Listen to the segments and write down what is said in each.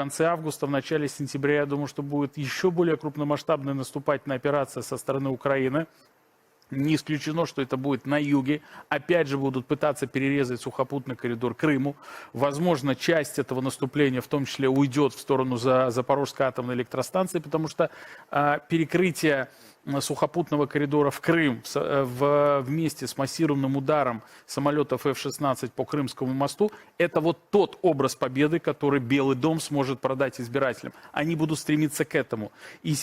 конце августа, в начале сентября, я думаю, что будет еще более крупномасштабная наступательная операция со стороны Украины. Не исключено, что это будет на юге. Опять же будут пытаться перерезать сухопутный коридор Крыму. Возможно, часть этого наступления в том числе уйдет в сторону за Запорожской атомной электростанции, потому что а, перекрытие м, сухопутного коридора в Крым с- э, в- вместе с массированным ударом самолетов F-16 по Крымскому мосту, это вот тот образ победы, который Белый дом сможет продать избирателям. Они будут стремиться к этому. И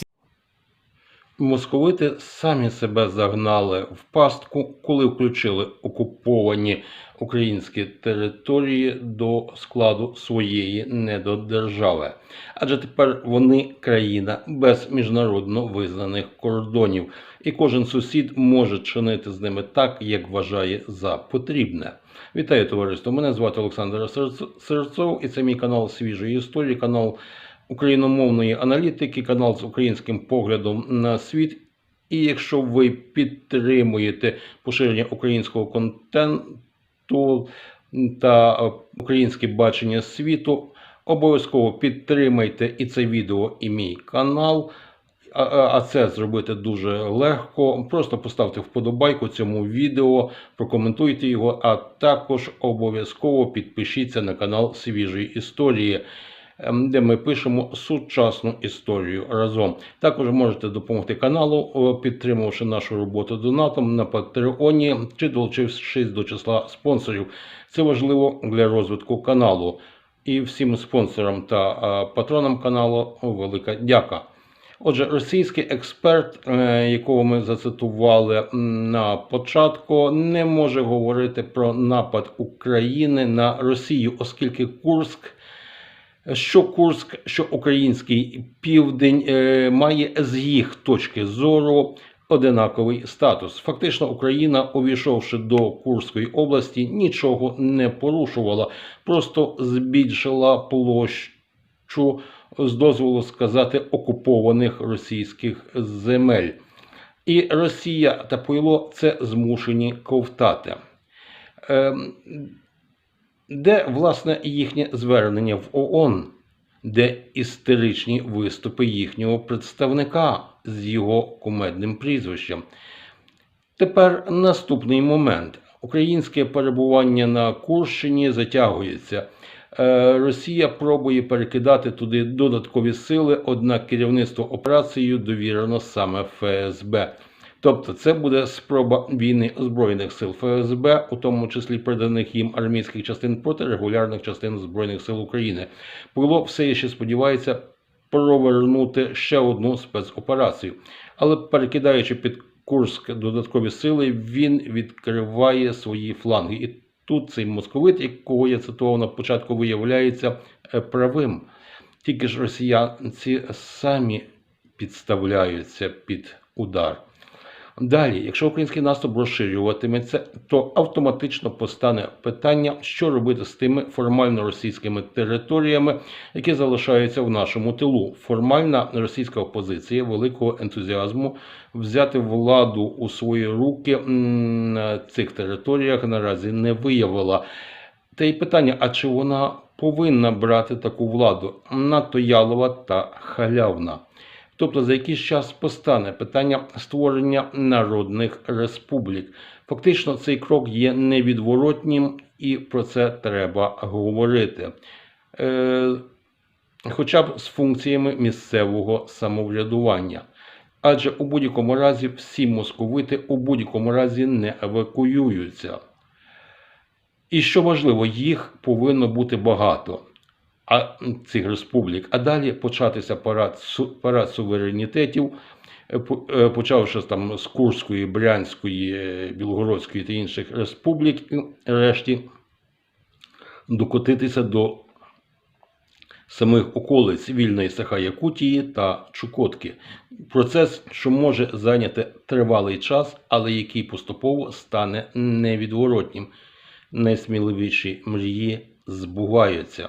Московити самі себе загнали в пастку, коли включили окуповані українські території до складу своєї недодержави. Адже тепер вони країна без міжнародно визнаних кордонів, і кожен сусід може чинити з ними так, як вважає за потрібне. Вітаю товариство! Мене звати Олександр Серц- Серцов, і це мій канал свіжої історії, канал україномовної аналітики, канал з українським поглядом на світ. І якщо ви підтримуєте поширення українського контенту та українське бачення світу, обов'язково підтримайте і це відео, і мій канал. А, це зробити дуже легко. Просто поставте вподобайку цьому відео, прокоментуйте його, а також обов'язково підпишіться на канал Свіжої історії, де ми пишемо сучасну історію разом. Також можете допомогти каналу, о, підтримавши нашу роботу донатом на Патреоні чи долучившись до числа спонсорів. Це важливо для розвитку каналу. І всім спонсорам та е, патронам каналу велика дяка. Отже, російський експерт, е, якого ми зацитували на початку, не може говорити про напад України на Росію, оскільки Курск, що Курск, що український південь е, має з їх точки зору одинаковий статус. Фактично, Україна, увійшовши до Курської області, нічого не порушувала, просто збільшила площу з дозволу сказати окупованих російських земель. І Росія та Пойло це змушені ковтати. Де, власне, їхнє звернення в ООН, де істеричні виступи їхнього представника з його кумедним прізвищем. Тепер наступний момент. Українське перебування на Курщині затягується. Е, Росія пробує перекидати туди додаткові сили, однак керівництво операцією довірено саме ФСБ. Тобто це буде спроба війни Збройних сил ФСБ, у тому числі переданих їм армійських частин проти регулярних частин Збройних сил України. Пило все ще сподівається провернути ще одну спецоперацію. Але перекидаючи під Курськ додаткові сили, він відкриває свої фланги. І тут цей московит, якого я цитував на початку, виявляється е, правим. Тільки ж росіянці самі підставляються під удар. Далі, якщо український наступ розширюватиметься, то автоматично постане питання, що робити з тими формально російськими територіями, які залишаються в нашому тилу. Формальна російська опозиція великого ентузіазму взяти владу у свої руки на цих територіях наразі не виявила. Та й питання: а чи вона повинна брати таку владу? Надто ялова та халявна. Тобто за якийсь час постане питання створення народних республік. Фактично, цей крок є невідворотнім, і про це треба говорити. Е, хоча б з функціями місцевого самоврядування. Адже у будь-якому разі всі московити у будь-якому разі не евакуюються. І що важливо, їх повинно бути багато а, цих республік. А далі початися парад, парад суверенітетів, е, е, почавши там з Курської, Брянської, е, Білгородської та інших республік, і решті докотитися до самих околиць вільної Саха-Якутії та Чукотки. Процес, що може зайняти тривалий час, але який поступово стане невідворотнім. Найсміливіші мрії збуваються.